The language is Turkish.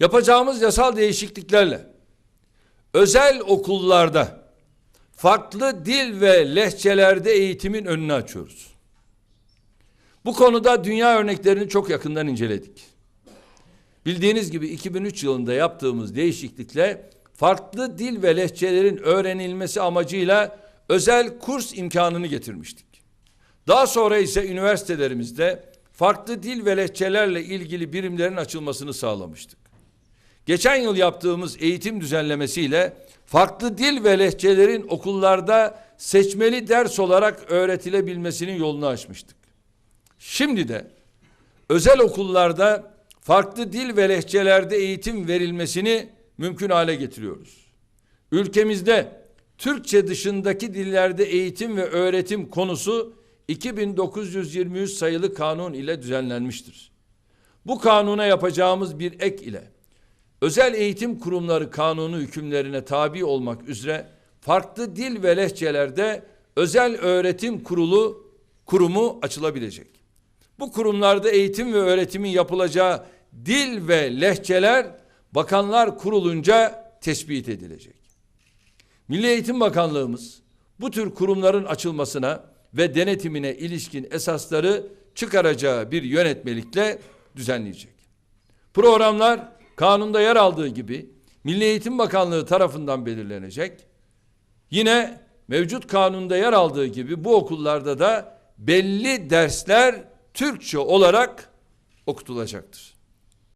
Yapacağımız yasal değişikliklerle özel okullarda farklı dil ve lehçelerde eğitimin önünü açıyoruz. Bu konuda dünya örneklerini çok yakından inceledik. Bildiğiniz gibi 2003 yılında yaptığımız değişiklikle farklı dil ve lehçelerin öğrenilmesi amacıyla özel kurs imkanını getirmiştik. Daha sonra ise üniversitelerimizde farklı dil ve lehçelerle ilgili birimlerin açılmasını sağlamıştık. Geçen yıl yaptığımız eğitim düzenlemesiyle farklı dil ve lehçelerin okullarda seçmeli ders olarak öğretilebilmesinin yolunu açmıştık. Şimdi de özel okullarda farklı dil ve lehçelerde eğitim verilmesini mümkün hale getiriyoruz. Ülkemizde Türkçe dışındaki dillerde eğitim ve öğretim konusu 2923 sayılı kanun ile düzenlenmiştir. Bu kanuna yapacağımız bir ek ile özel eğitim kurumları kanunu hükümlerine tabi olmak üzere farklı dil ve lehçelerde özel öğretim kurulu kurumu açılabilecek. Bu kurumlarda eğitim ve öğretimin yapılacağı dil ve lehçeler bakanlar kurulunca tespit edilecek. Milli Eğitim Bakanlığımız bu tür kurumların açılmasına ve denetimine ilişkin esasları çıkaracağı bir yönetmelikle düzenleyecek. Programlar kanunda yer aldığı gibi Milli Eğitim Bakanlığı tarafından belirlenecek. Yine mevcut kanunda yer aldığı gibi bu okullarda da belli dersler Türkçe olarak okutulacaktır.